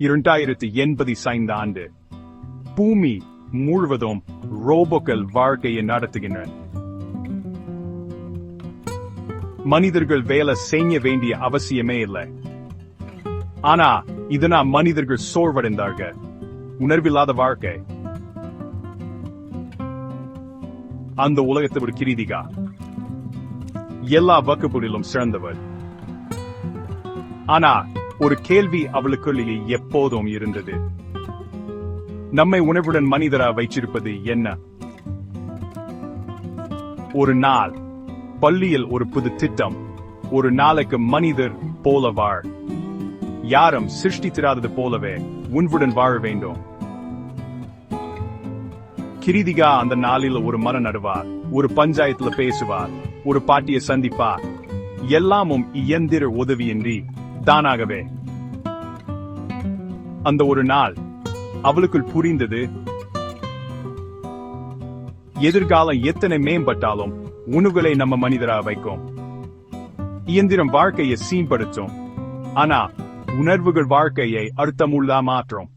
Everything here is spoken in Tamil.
இரண்டாயிரத்தி எண்பது ஐந்து ஆண்டு. பூமி முழுவதும் ரோபோக்கள் வாழ்க்கையை நடத்துகின்றன. மனிதர்கள் வேலை செய்ய வேண்டிய அவசியமே இல்லை. ஆனா இதனால் மனிதர்கள் சோர்வடைந்தார்கள் உணர்வில்லாத வாழ்க்கை. அந்த உலகத்தை ஒரு கிரீதிகா. எல்லா வகுப்புகளிலும் சிறந்தவர். ஆனா ஒரு கேள்வி அவளுக்குள்ளேயே எப்போதும் இருந்தது. நம்மை உணர்வுடன் மனிதரா வைச்சிருப்பது என்ன? ஒரு நாள் பள்ளியில் ஒரு புது திட்டம். ஒரு நாளைக்கு மனிதர் போல வாழ். யாரும் சிருஷ்டித்திராதது போலவே உன்வுடன் வாழ வேண்டும். கிரிதிகா அந்த நாளில் ஒரு மரம் நடுவார் ஒரு பஞ்சாயத்துல பேசுவார் ஒரு பாட்டியை சந்திப்பார். எல்லாமும் இயந்திர உதவியின்றி தானாகவே. அந்த ஒரு நாள் அவளுக்குள் புரிந்தது எதிர்காலம் எத்தனை மேம்பட்டாலும் உணவுகளை நம்ம மனிதரா வைக்கும். இயந்திரம் வாழ்க்கையை சீன்படுத்தும் ஆனா உணர்வுகள் வாழ்க்கையை அர்த்தமுள்ளா மாற்றும்.